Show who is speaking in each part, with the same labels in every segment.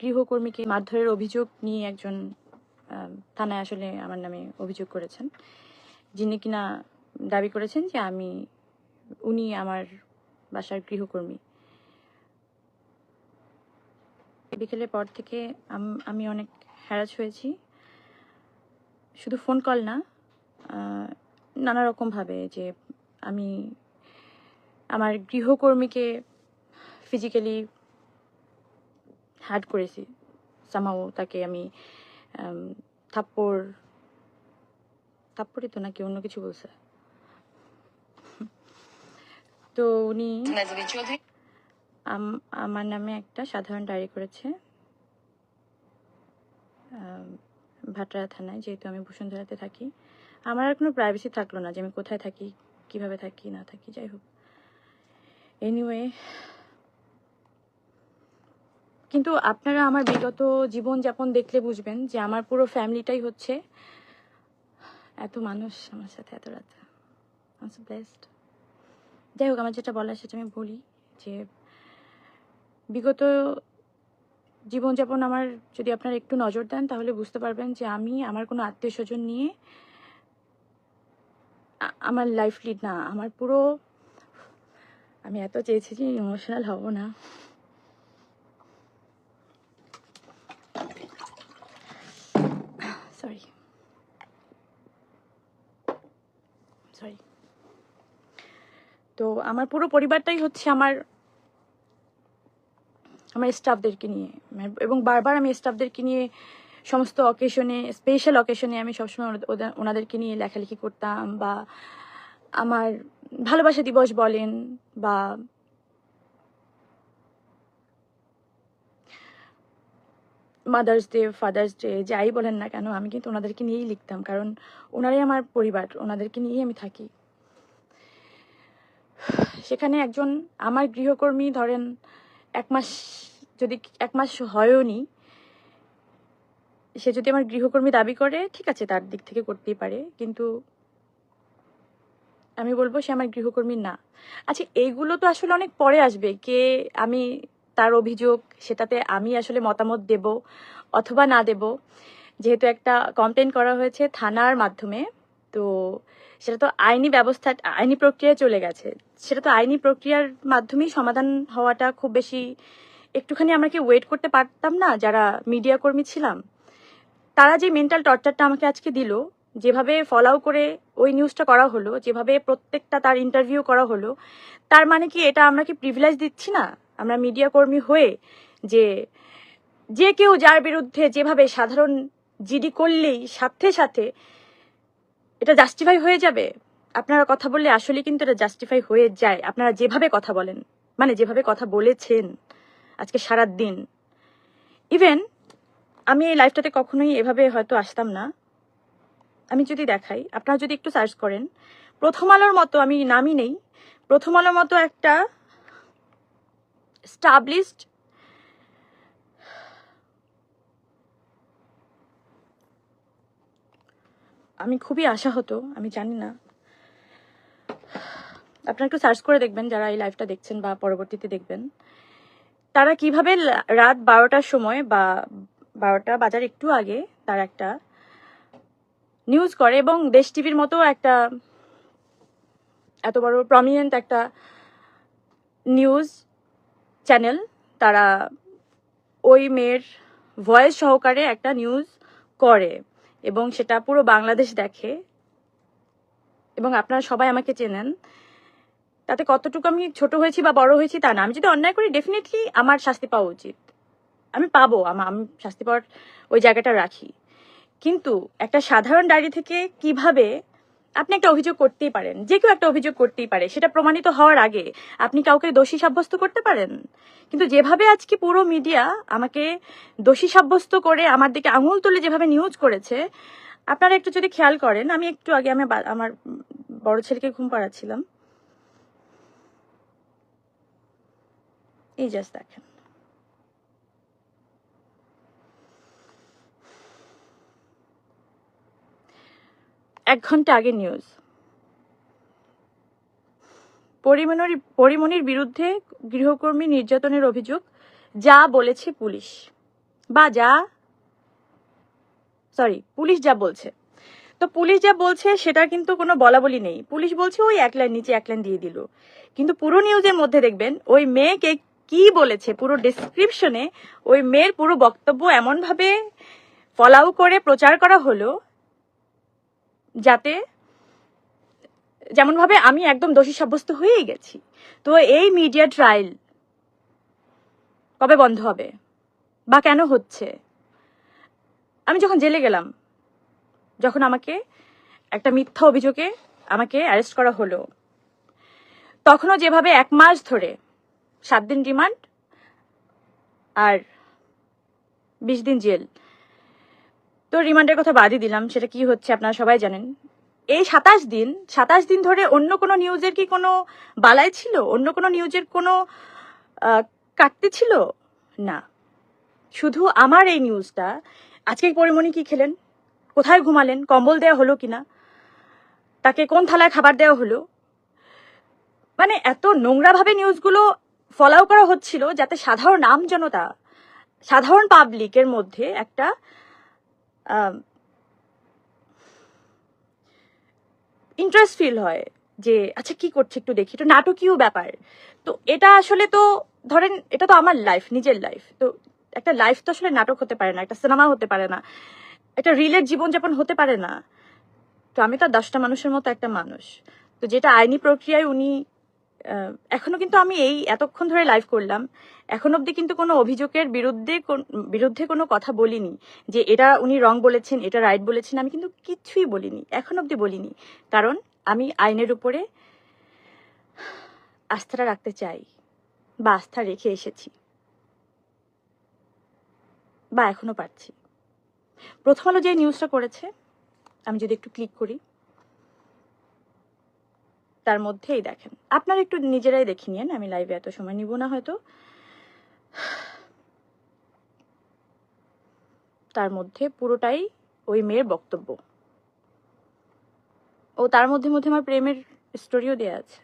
Speaker 1: গৃহকর্মীকে মারধরের অভিযোগ নিয়ে একজন থানায় আসলে আমার নামে অভিযোগ করেছেন। যিনি কিনা দাবি করেছেন যে আমি, উনি আমার বাসার গৃহকর্মী। বিকেলের পর থেকে আমি অনেক হ্যারাস হয়েছি। শুধু ফোন কল না নানা রকমভাবে যে আমি আমার গৃহকর্মীকে ফিজিক্যালি হার্ট করেছি। সামাও তাকে আমি থাপ্পড় থাপ্পড়ই তো নাকি অন্য কিছু বলছে। তো উনি আমার নামে একটা সাধারণ ডায়েরি করেছে। ভাটরা থানায় যেহেতু আমি বসুন্ধরাতে থাকি। আমার আর কোনো প্রাইভেসি থাকল না যে আমি কোথায় থাকি কীভাবে থাকি না থাকি যাই হোক। এনিওয়ে কিন্তু আপনারা আমার বিগত জীবনযাপন দেখলে বুঝবেন যে আমার পুরো ফ্যামিলিটাই হচ্ছে এত মানুষ আমার সাথে এত রাত। ব্লেসড যাই হোক, আমার যেটা বলার সেটা আমি বলি যে বিগত জীবনযাপন আমার যদি আপনারা একটু নজর দেন, তাহলে বুঝতে পারবেন যে আমি আমার কোনো আত্মীয় স্বজন নিয়ে আমার লাইফ লিড না। আমার পুরো, আমি এত চেয়েছি যে ইমোশনাল হব না। সরি সরি তো আমার পুরো পরিবারটাই হচ্ছে আমার আমার স্টাফদেরকে নিয়ে। এবং বারবার আমি স্টাফদেরকে নিয়ে সমস্ত অকেশনে স্পেশাল অকেশনে আমি সবসময় ওনাদেরকে নিয়ে লেখালেখি করতাম বা আমার ভালোবাসা দিবস বলেন বা মাদার্স ডে ফাদার্স ডে যাই বলেন না কেন, আমি কিন্তু ওনাদেরকে নিয়েই লিখতাম, কারণ ওনারাই আমার পরিবার, ওনাদেরকে নিয়েই আমি থাকি। সেখানে একজন আমার গৃহকর্মী, ধরেন, এক মাস যদি, এক মাস হয়ও নি, সে যদি আমার গৃহকর্মী দাবি করে, ঠিক আছে, তার দিক থেকে করতেই পারে, কিন্তু আমি বলব সে আমার গৃহকর্মী না। আচ্ছা এইগুলো তো আসলে অনেক পরে আসবে, কে, আমি তার অভিযোগ, সেটাতে আমি আসলে মতামত দেব অথবা না দেব। যেহেতু একটা কমপ্লেন করা হয়েছে থানার মাধ্যমে, তো সেটা তো আইনি ব্যবস্থা, আইনি প্রক্রিয়ায় চলে গেছে। সেটা তো আইনি প্রক্রিয়ার মাধ্যমেই সমাধান হওয়াটা খুব বেশি, একটুখানি আমরা কি ওয়েট করতে পারতাম না? যারা মিডিয়া কর্মী ছিলাম, তারা যে মেন্টাল টর্চারটা আমাকে আজকে দিল, যেভাবে ফলাও করে ওই নিউজটা করা হলো, যেভাবে প্রত্যেকটা তার ইন্টারভিউ করা হলো, তার মানে কি এটা আমরা কি প্রিভিলেজ দিচ্ছি না? আমরা মিডিয়া কর্মী হয়ে যে যে কেউ যার বিরুদ্ধে যেভাবে সাধারণ জিডি করলেই সাথে সাথে এটা জাস্টিফাই হয়ে যাবে। আপনারা কথা বললে আসলে কিন্তু এটা জাস্টিফাই হয়ে যায়। আপনারা যেভাবে কথা বলেন মানে যেভাবে কথা বলেছেন আজকে সারা দিন ইভেন আমি এই লাইফটাতে কখনোই এভাবে হয়তো আসতাম না। আমি যদি দেখাই, আপনারা যদি একটু সার্চ করেন, প্রথম আলোর মতো আমি নামই নেই। প্রথম আলোর মতো একটা স্টাবলিশড আমি খুবই আশা হতো আমি জানি না। আপনারা একটু সার্চ করে দেখবেন যারা এই লাইভটা দেখছেন বা পরবর্তীতে দেখবেন। তারা কীভাবে রাত বারোটার সময় বা বারোটা বাজার একটু আগে তার একটা নিউজ করে এবং দেশ টিভির মতো একটা এত বড় প্রমিনেন্ট একটা নিউজ চ্যানেল তারা ওই মেয়ের ভয়েস সহকারে একটা নিউজ করে এবং সেটা পুরো বাংলাদেশ দেখে এবং আপনারা সবাই আমাকে চেনেন। তাতে কতটুকু আমি ছোট হয়েছি বা বড় হয়েছি তা না। আমি যদি অন্যায় করি ডেফিনেটলি আমার শাস্তি পাওয়া উচিত। আমি পাবো আমা- শাস্তি পাওয়ার ওই জায়গাটা রাখি। কিন্তু একটা সাধারণ ডায়েরি থেকে কীভাবে আপনি একটা অভিযোগ করতেই পারেন, যে কেউ একটা অভিযোগ করতেই পারে, সেটা প্রমাণিত হওয়ার আগে আপনি কাউকে দোষী সাব্যস্ত করতে পারেন। কিন্তু যেভাবে আজকে পুরো মিডিয়া আমাকে দোষী সাব্যস্ত করে আমার দিকে আঙুল তুলে যেভাবে নিউজ করেছে, আপনারা একটু যদি খেয়াল করেন, আমি একটু আগে আমি আমার বড় ছেলেকে ঘুম পাড়াচ্ছিলাম। এই জাস্ট দেখেন। এক ঘণ্টা আগে নিউজ পরিমণির পরিমণির বিরুদ্ধে গৃহকর্মী নির্যাতনের অভিযোগ, যা বলেছে পুলিশ। বা যা সরি পুলিশ যা বলছে। তো পুলিশ যা বলছে সেটা কিন্তু কোনো বলা বলি নেই। পুলিশ বলছে, ওই এক লাইন নিচে এক লাইন দিয়ে দিল। কিন্তু পুরো নিউজের মধ্যে দেখবেন, ওই মেয়েকে কি বলেছে, পুরো ডিসক্রিপশনে ওই মেয়ের পুরো বক্তব্য এমনভাবে ফলাও করে প্রচার করা হলো যাতে যেমনভাবে আমি একদম দোষী সাব্যস্ত হয়েই গেছি। তো এই মিডিয়া ট্রায়াল কবে বন্ধ হবে? বা কেন হচ্ছে? আমি যখন জেলে গেলাম, যখন আমাকে একটা মিথ্যা অভিযোগে আমাকে অ্যারেস্ট করা হলো, তখনও যেভাবে এক মাস ধরে সাত দিন রিমান্ড আর বিশ দিন জেল তো রিমান্ডের কথা বাদই দিলাম, সেটা কি হচ্ছে আপনারা সবাই জানেন। এই সাতাশ দিন সাতাশ দিন ধরে অন্য কোনো নিউজের কি কোনো বালাই ছিল? অন্য কোনো নিউজের কোনো কাটতে ছিল? না। শুধু আমার এই নিউজটা। আজকে পরিমণি কি খেলেন? কোথায় ঘুমালেন? কম্বল দেওয়া হলো কিনা তাকে কোন থালায় খাবার দেওয়া হলো? মানে এত নোংরাভাবে নিউজগুলো ফলাও করা হচ্ছিল যাতে সাধারণ নাম জনতা সাধারণ পাবলিকের মধ্যে একটা ইন্টারেস্ট ফিল হয় যে আচ্ছা কি করছে একটু দেখি। একটু নাটকীয় ব্যাপার। তো এটা আসলে তো, ধরেন, এটা তো আমার লাইফ নিজের লাইফ তো একটা লাইফ তো আসলে নাটক হতে পারে না, একটা সিনেমা হতে পারে না, একটা রিলের জীবনযাপন হতে পারে না। তো আমি তো দশটা মানুষের মতো একটা মানুষ। তো যেটা আইনি প্রক্রিয়ায় উনি এখনও কিন্তু আমি এই এতক্ষণ ধরে লাইভ করলাম। এখন অবধি কিন্তু কোনো অভিযোগের বিরুদ্ধে বিরুদ্ধে কোনো কথা বলিনি যে এটা উনি রং বলেছেন, এটা রাইট বলেছেন, আমি কিন্তু কিছুই বলিনি, এখন অবধি বলিনি। কারণ আমি আইনের উপরে আস্থাটা রাখতে চাই বা আস্থা রেখে এসেছি বা এখনও পারছি। প্রথম আলো যে নিউজটা করেছে, আমি যদি একটু ক্লিক করি। তার মধ্যেই দেখেন। আপনারা একটু নিজেরাই দেখে নিন আমি লাইভে এত সময় নিব না হয়তো। তার মধ্যে পুরোটাই ওই মেয়ের বক্তব্য। ও তার মধ্যে মধ্যে আমার প্রেমের স্টোরিও দেওয়া আছে।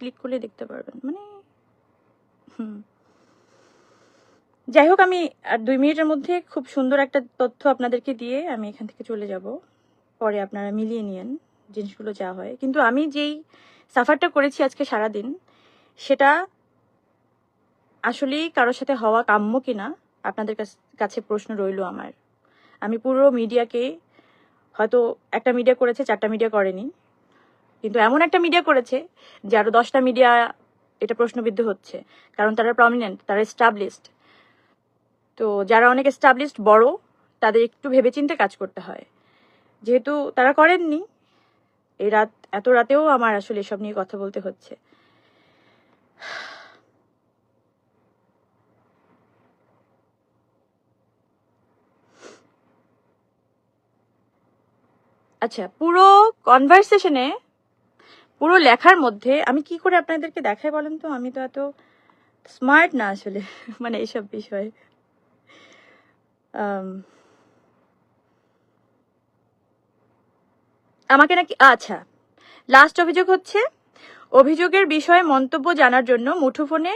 Speaker 1: ক্লিক করলে দেখতে পারবেন। মানে হুম। যাই হোক, আমি আর দুই মিনিটের মধ্যে খুব সুন্দর একটা তথ্য আপনাদেরকে দিয়ে আমি এখান থেকে চলে যাব। পরে আপনারা মিলিয়ে নিয়েন। জিনিসগুলো যা হয়। কিন্তু আমি যেই সাফারটা করেছি আজকে সারাদিন, সেটা আসলেই কারোর সাথে হওয়া কাম্য কিনা, আপনাদের কাছ- প্রশ্ন রইল আমার। আমি পুরো মিডিয়াকে, হয়তো একটা মিডিয়া করেছে, চারটা মিডিয়া করেনি, কিন্তু এমন একটা মিডিয়া করেছে, যে আরও দশটা মিডিয়া এটা প্রশ্নবিদ্ধ হচ্ছে, কারণ তারা প্রমিনেন্ট তারা এস্টাবলিশড তো যারা অনেক এস্টাবলিশড বড়, তাদের একটু ভেবেচিন্তে কাজ করতে হয়। যেহেতু তারা করেননি এই রাত, এত রাতেও আমার আসলে এসব নিয়ে কথা বলতে হচ্ছে। আচ্ছা পুরো কনভারসেশনে পুরো লেখার মধ্যে আমি কি করে আপনাদেরকে দেখাই বলেন তো? আমি তো এত স্মার্ট না আসলে মানে এইসব বিষয়ে। আমাকে নাকি আচ্ছা। লাস্ট অভিযোগ হচ্ছে, অভিযোগের বিষয়ে মন্তব্য জানার জন্য মুঠোফোনে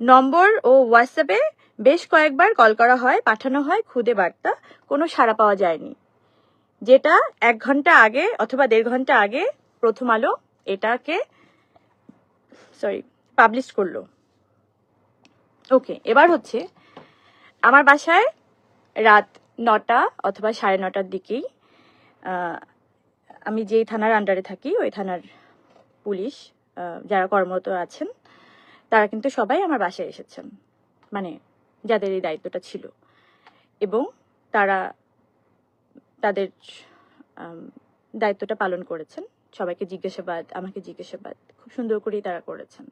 Speaker 1: নম্বর ও হোয়াটসঅ্যাপে বেশ কয়েকবার কল করা হয়, পাঠানো হয়, খুদে বার্তা, কোনো সাড়া পাওয়া যায়নি। যেটা এক ঘণ্টা আগে অথবা দেড় ঘণ্টা আগে প্রথম আলো এটাকে সরি পাবলিশ করল। ওকে এবার হচ্ছে, আমার বাসায় রাত নটা অথবা সাড়ে নটার দিকেই আমি যেই থানার আন্ডারে থাকি, ওই থানার পুলিশ যারা কর্মরত আছেন, তারা কিন্তু সবাই আমার বাসায় এসেছেন। মানে যাদের এই দায়িত্বটা ছিল। এবং তারা তাদের দায়িত্বটা পালন করেছেন। সবাইকে জিজ্ঞাসাবাদ, আমাকে জিজ্ঞাসাবাদ। খুব সুন্দর করেই তারা করেছেন।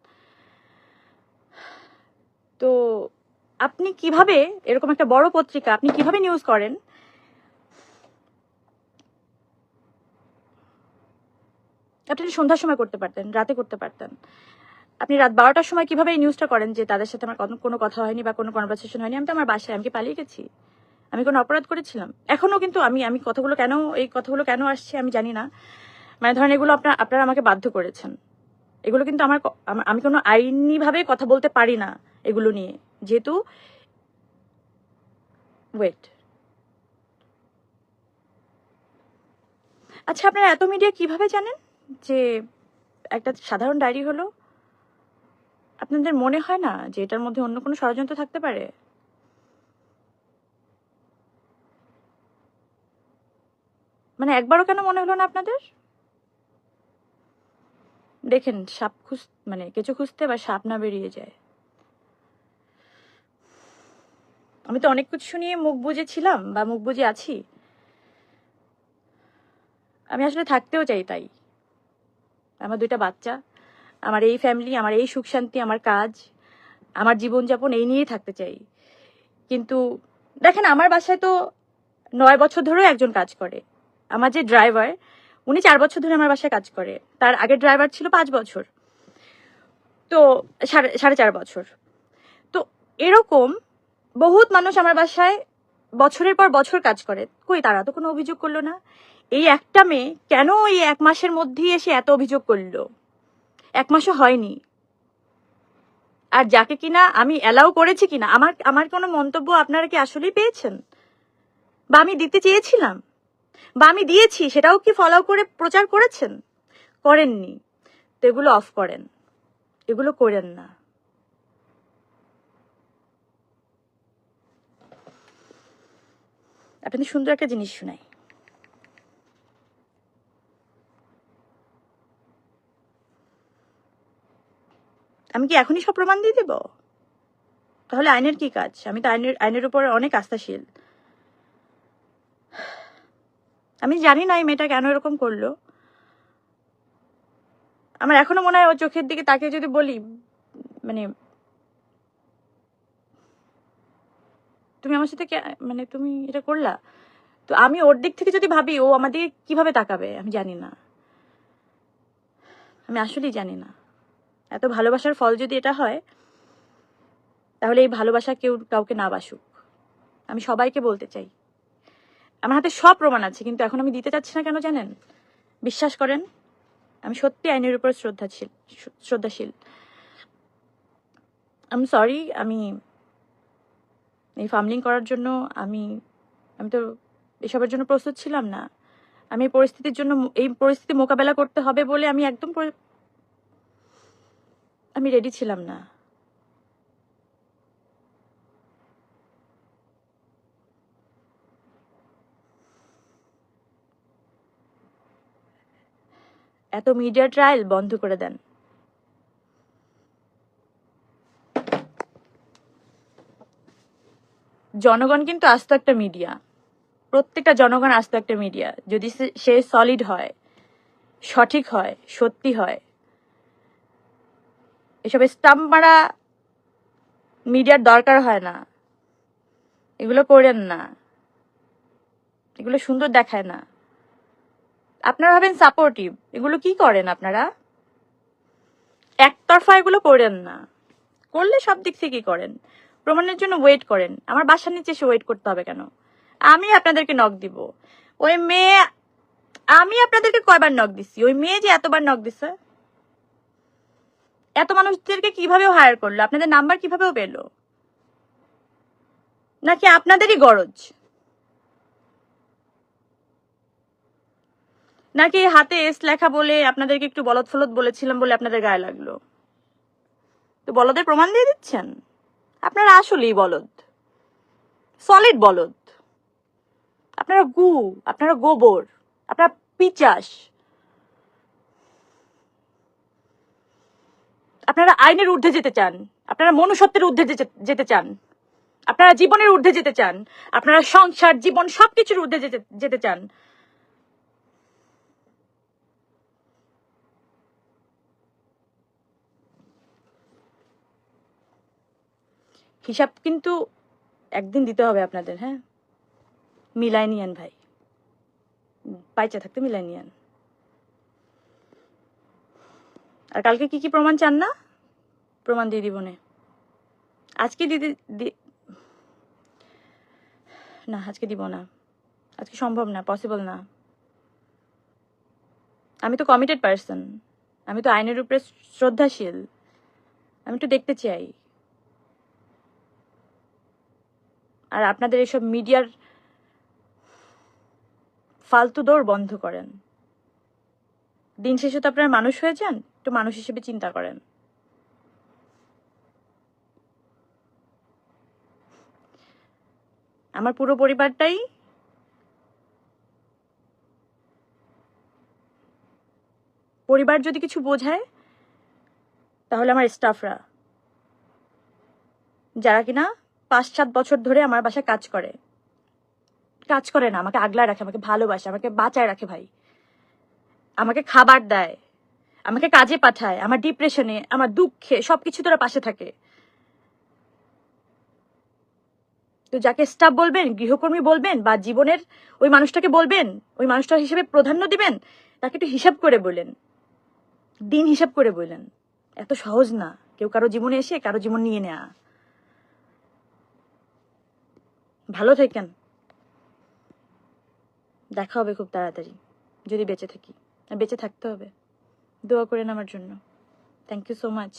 Speaker 1: তো আপনি কীভাবে, এরকম একটা বড় পত্রিকা, আপনি কীভাবে নিউজ করেন? আপনি সন্ধ্যার সময় করতে পারতেন, রাতে করতে পারতেন। আপনি রাত বারোটার সময় কীভাবে এই নিউজটা করেন যে তাদের সাথে আমার কোনো- কথা হয়নি বা কোনো কনভারসেশন হয়নি, আমি তো আমার বাসায়, আমি কি পালিয়ে গেছি? আমি কোনো অপরাধ করেছিলাম? এখনও কিন্তু আমি আমি কথাগুলো কেন, এই কথাগুলো কেন আসছে আমি জানি না। মানে ধরেন এগুলো আপনার আপনারা আমাকে বাধ্য করেছেন। এগুলো কিন্তু আমার আমি কোনো আইনি ভাবে কথা বলতে পারি না এগুলো নিয়ে। যেহেতু ওয়েট আচ্ছা আপনারা এত মিডিয়া কীভাবে জানেন? যে একটা সাধারণ ডায়েরি হলো, আপনাদের মনে হয় না যে এটার মধ্যে অন্য কোনো ষড়যন্ত্র থাকতে পারে? মানে একবারও কেন মনে হলো না আপনাদের? দেখেন, সাপ খুঁজ মানে কেঁচো খুঁজতে বা সাপ না বেরিয়ে যায়। আমি তো অনেক কিছু নিয়ে মুখ বুজে ছিলাম বা মুখ বুজে আছি। আমি আসলে থাকতেও চাই তাই। আমার দুইটা বাচ্চা, আমার এই ফ্যামিলি আমার এই সুখ শান্তি, আমার কাজ, আমার জীবনযাপন এই নিয়েই থাকতে চাই। কিন্তু দেখেন, আমার বাসায় তো নয় বছর ধরেও একজন কাজ করে। আমার যে ড্রাইভার উনি চার বছর ধরে আমার বাসায় কাজ করে। তার আগের ড্রাইভার ছিল পাঁচ বছর। তো সাড়ে সাড়ে চার বছর। তো এরকম বহুত মানুষ আমার বাসায় বছরের পর বছর কাজ করে। কই তারা তো কোনো অভিযোগ করল না? এই একটা মেয়ে কেন এই এক মাসের মধ্যেই এসে এত অভিযোগ করল? এক মাসও হয়নি। আর যাকে কিনা আমি অ্যালাউ করেছি কিনা, আমার আমার কোনো মন্তব্য আপনারা কি আসলেই পেয়েছেন? বা আমি দিতে চেয়েছিলাম? বা আমি দিয়েছি, সেটাও কি ফলো করে প্রচার করেছেন? করেননি। তো এগুলো অফ করেন। এগুলো করেন না। আপনাদের সুন্দর একটা জিনিস শোনাই। আমি কি এখনই সব প্রমাণ দিয়ে দেব? তাহলে আইনের কি কাজ? আমি তো আইনের আইনের উপর অনেক আস্থাশীল। আমি জানি না এই মেয়েটা কেন এরকম করল। আমার এখনও মনে হয় ওর চোখের দিকে তাকে যদি বলি মানে তুমি আমার সাথে মানে তুমি এটা করলা? তো আমি ওর দিক থেকে যদি ভাবি, ও আমাদের কীভাবে তাকাবে? আমি জানি না। আমি আসলেই জানি না। এত ভালোবাসার ফল যদি এটা হয়, তাহলে এই ভালোবাসা কেউ কাউকে না বাসুক। আমি সবাইকে বলতে চাই। আমার হাতে সব প্রমাণ আছে, কিন্তু এখন আমি দিতে চাচ্ছি না কেন জানেন? বিশ্বাস করেন, আমি সত্যি আইনের উপর শ্রদ্ধাশীল শ্রদ্ধাশীল। আমি সরি আমি এই ফার্মলিং করার জন্য আমি আমি তো এসবের জন্য প্রস্তুত ছিলাম না। আমি এই পরিস্থিতির জন্য এই পরিস্থিতি মোকাবেলা করতে হবে বলে আমি একদম আমি রেডি ছিলাম না। এত মিডিয়া ট্রায়াল বন্ধ করে দেন। জনগণ কিন্তু আস্ত একটা মিডিয়া প্রত্যেকটা জনগণ আস্ত একটা মিডিয়া যদি সে- সলিড হয়, সঠিক হয়, সত্যি হয় এসব স্টাম্প মারা মিডিয়ার দরকার হয় না। এগুলো করেন না। এগুলো সুন্দর দেখায় না। আপনারা হবেন সাপোর্টিভ এগুলো কি করেন আপনারা? একতরফা এগুলো করেন না। করলে সব দিক থেকেই করেন। প্রমাণের জন্য ওয়েট করেন। আমার বাসার নিচে এসে ওয়েট করতে হবে কেন? আমি আপনাদেরকে নক দিব। ওই মেয়ে, আমি আপনাদেরকে কয়বার নক দিছি? ওই মেয়ে যে এতবার নক দিছে? এত মানুষদেরকে কীভাবে হায়ার করল? আপনাদের নাম্বার কিভাবেও পেল? নাকি আপনাদেরই গরজ? নাকি হাতে এস লেখা বলে আপনাদেরকে একটু বলদ ফলদ বলেছিলাম বলে আপনাদের গায়ে লাগল? তো বলদের প্রমাণ দিয়ে দিচ্ছেন? আপনারা আসলেই বলদ। সলিড বলদ। আপনারা গু, আপনারা গোবর, আপনারা পিচাস। আপনারা আইনের ঊর্ধ্বে যেতে চান, আপনারা মনুষ্যত্বের ঊর্ধ্বে যেতে- চান, আপনারা জীবনের ঊর্ধ্বে যেতে চান, আপনারা সংসার, জীবন সবকিছুর ঊর্ধ্বে যেতে যেতে চান। হিসাব কিন্তু একদিন দিতে হবে আপনাদের হ্যাঁ? মিলাই নিয়েন ভাই। পাইচা থাকতে মিলাই নিয়েন। আর কালকে কি কি প্রমাণ চান না? প্রমাণ দিয়ে দিব আজকে দিদি দি- না, আজকে দিব না। আজকে সম্ভব না পসিবল না। আমি তো কমিটেড পার্সন আমি তো আইনের উপরে শ্রদ্ধাশীল। আমি একটু দেখতে চাই। আর আপনাদের এসব মিডিয়ার ফালতু দৌড় বন্ধ করেন। দিন শেষে তো আপনারা মানুষ হয়ে যান। একটু মানুষ হিসেবে চিন্তা করেন। আমার পুরো পরিবারটাই পরিবার যদি কিছু বোঝায়, তাহলে আমার স্টাফরা, যারা কিনা পাঁচ সাত বছর ধরে আমার বাসায় কাজ করে। কাজ করে না, আমাকে আগলায় রাখে, আমাকে ভালোবাসে, আমাকে বাঁচায় রাখে ভাই। আমাকে খাবার দেয়। আমাকে কাজে পাঠায়, আমার ডিপ্রেশনে আমার দুঃখে, সবকিছু তোরা পাশে থাকে। তো যাকে স্টাফ বলবেন, গৃহকর্মী বলবেন বা জীবনের ওই মানুষটাকে বলবেন, ওই মানুষটার হিসেবে প্রাধান্য দিবেন, তাকে একটু হিসাব করে বললেন দিন হিসাব করে বললেন এত সহজ না। কেউ কারও জীবনে এসে কারও জীবন নিয়ে নেয়া। ভালো থাকেন। দেখা হবে খুব তাড়াতাড়ি। যদি বেঁচে থাকি। বেঁচে থাকতে হবে। দোয়া করেন আমার জন্য। Thank you so much